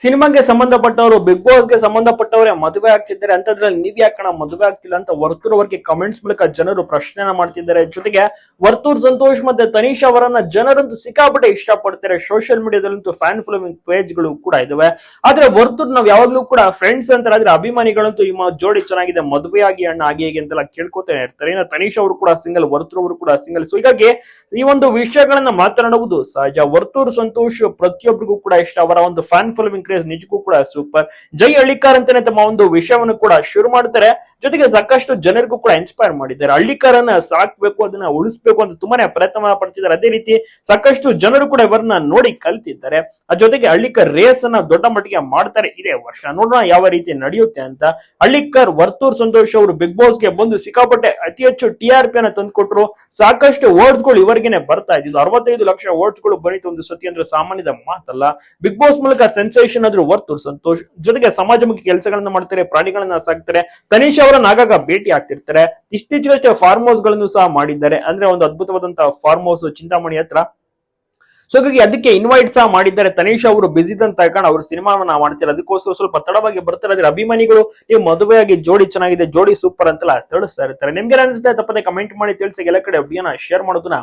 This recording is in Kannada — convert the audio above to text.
ಸಿನಿಮಾಗೆ ಸಂಬಂಧಪಟ್ಟವರು, ಬಿಗ್ ಬಾಸ್ಗೆ ಸಂಬಂಧಪಟ್ಟವರೇ ಮದುವೆ ಆಗ್ತಿದ್ದಾರೆ. ಅಂತದ್ರಲ್ಲಿ ನೀವ್ ಯಾಕಣ ಮದುವೆ ಆಗ್ತಿಲ್ಲ ಅಂತ ವರ್ತೂರ್ ಅವರಿಗೆ ಕಮೆಂಟ್ಸ್ ಮೂಲಕ ಜನರು ಪ್ರಶ್ನೆನ ಮಾಡ್ತಿದ್ದಾರೆ. ಜೊತೆಗೆ ವರ್ತೂರ್ ಸಂತೋಷ್ ಮತ್ತೆ ತನೀಶ್ ಅವರನ್ನ ಜನರಂತೂ ಸಿಕ್ಕಾಪಟ್ಟೆ ಇಷ್ಟಪಡ್ತಾರೆ. ಸೋಷಿಯಲ್ ಮೀಡಿಯಾದಲ್ಲಂತೂ ಫ್ಯಾನ್ ಫಾಲೋವಿಂಗ್ ಪೇಜ್ಗಳು ಕೂಡ ಇದಾವೆ. ಆದ್ರೆ ವರ್ತೂರ್ ನಾವ್ ಯಾವಾಗ್ಲೂ ಕೂಡ ಫ್ರೆಂಡ್ಸ್ ಅಂತಾರೆ. ಆದ್ರೆ ಅಭಿಮಾನಿಗಳಂತೂ ಈ ಜೋಡಿ ಚೆನ್ನಾಗಿದೆ. ಮದುವೆ ಆಗಿ ಅಣ್ಣ ಆಗಿ ಹೇಗೆ ಅಂತೆಲ್ಲ ಕೇಳ್ಕೊತಾನೆ ಇರ್ತಾರೆ. ಇನ್ನು ತನೀಶ್ ಅವರು ಕೂಡ ಸಿಂಗಲ್ ವರ್ತೂರ್ ಅವರು ಕೂಡ ಸಿಂಗಲ್ ಸೊ ಹೀಗಾಗಿ ಈ ಒಂದು ವಿಷಯಗಳನ್ನ ಮಾತನಾಡುವುದು ಸಹಜ. ವರ್ತೂರ್ ಸಂತೋಷ್ ಪ್ರತಿಯೊಬ್ಬರಿಗೂ ಕೂಡ ಇಷ್ಟ. ಅವರ ಒಂದು ಫ್ಯಾನ್ ಫಾಲೋವಿಂಗ್ ಕ್ರೇಜ್ ನಿಜಕ್ಕೂ ಕೂಡ ಸೂಪರ್. ಜೈ ಹಳ್ಳಿಕಾರ್ ಅಂತಾನೆ ತಮ್ಮ ಒಂದು ವಿಷಯವನ್ನು ಕೂಡ ಶುರು ಮಾಡ್ತಾರೆ. ಜೊತೆಗೆ ಸಾಕಷ್ಟು ಜನರಿಗೂ ಕೂಡ ಇನ್ಸ್ಪೈರ್ ಮಾಡಿದ್ದಾರೆ. ಹಳ್ಳಿಕಾರನ್ನ ಸಾಕ್ಬೇಕು, ಅದನ್ನ ಉಳಿಸ್ಬೇಕು ಅಂತ ತುಂಬಾನೇ ಪ್ರಯತ್ನ ಪಡ್ತಿದ್ದಾರೆ. ಅದೇ ರೀತಿ ಸಾಕಷ್ಟು ಜನರು ಕೂಡ ಇವರನ್ನ ನೋಡಿ ಕಲ್ತಿದ್ದಾರೆ. ಆ ಜೊತೆಗೆ ಹಳ್ಳಿಕರ್ ರೇಸ್ ಅನ್ನ ದೊಡ್ಡ ಮಟ್ಟಿಗೆ ಮಾಡ್ತಾರೆ ಇದೇ ವರ್ಷ. ನೋಡೋಣ ಯಾವ ರೀತಿ ನಡೆಯುತ್ತೆ ಅಂತ. ಹಳ್ಳಿಕರ್ ವರ್ತೂರ್ ಸಂತೋಷ್ ಅವರು ಬಿಗ್ ಬಾಸ್ಗೆ ಬಂದು ಸಿಕ್ಕಾಪಟ್ಟೆ ಅತಿ ಹೆಚ್ಚು ಟಿ ಆರ್ ಪಿ ಅನ್ನ ತಂದ್ಕೊಟ್ರು. ಸಾಕಷ್ಟು ವರ್ಡ್ಸ್ಗಳು ಇವರಿಗೆ ಬರ್ತಾ ಇದ್ದು ಅರವತ್ತೈದು ಲಕ್ಷ ವರ್ಡ್ಸ್ಗಳು ಬರೀತು ಒಂದು ಸತಿ ಅಂದ್ರೆ ಸಾಮಾನ್ಯದ ಮಾತಲ್ಲ. ಬಿಗ್ ಬಾಸ್ ಮೂಲಕ ಸೆನ್ಸೇಷನ್ ಆದ್ರೂ ವರ್ತೂರ್ ಸಂತೋಷ್. ಜೊತೆಗೆ ಸಮಾಜಮುಖಿ ಕೆಲಸಗಳನ್ನ ಮಾಡ್ತಾರೆ, ಪ್ರಾಣಿಗಳನ್ನ ಸಾಕ್ತಾರೆ. ತನೀಶ್ ಅವರನ್ನ ಆಗಾಗ ಭೇಟಿ ಆಗ್ತಿರ್ತಾರೆ. ಇತ್ತೀಚೆಗಷ್ಟೇ ಫಾರ್ಮ್ ಹೌಸ್ಗಳನ್ನು ಸಹ ಮಾಡಿದ್ದಾರೆ. ಅಂದ್ರೆ ಒಂದು ಅದ್ಭುತವಾದಂತಹ ಫಾರ್ಮ್ ಹೌಸ್ ಚಿಂತಾಮಣಿ ಹತ್ರ. ಸೊ ಹಾಗಾಗಿ ಅದಕ್ಕೆ ಇನ್ವೈಟ್ ಸಹ ಮಾಡಿದ್ದಾರೆ. ತನೀಶ್ ಅವರು ಬಿಸಿ ಅಂತ ಕಾರಣ ಅವರು ಸಿನಿಮಾವನ್ನ ಮಾಡ್ತಾರೆ ಅದಕ್ಕೋಸ್ಕರ ಸ್ವಲ್ಪ ತಡವಾಗಿ ಬರ್ತಾರೆ. ಆದ್ರೆ ಅಭಿಮಾನಿಗಳು, ನೀವು ಮದುವೆಯಾಗಿ ಜೋಡಿ ಚೆನ್ನಾಗಿದೆ, ಜೋಡಿ ಸೂಪರ್ ಅಂತೆಲ್ಲ ತಿಳಿಸ್ತಾ ಇರ್ತಾರೆ. ನಿಮ್ಗೆ ಅನಿಸುತ್ತೆ? ತಪ್ಪದೆ ಕಮೆಂಟ್ ಮಾಡಿ. ತಿಳಿಸಿ. ಎಲ್ಲ ಕಡೆ ಅಭಿಯಾನ ಶೇರ್ ಮಾಡೋದನ್ನ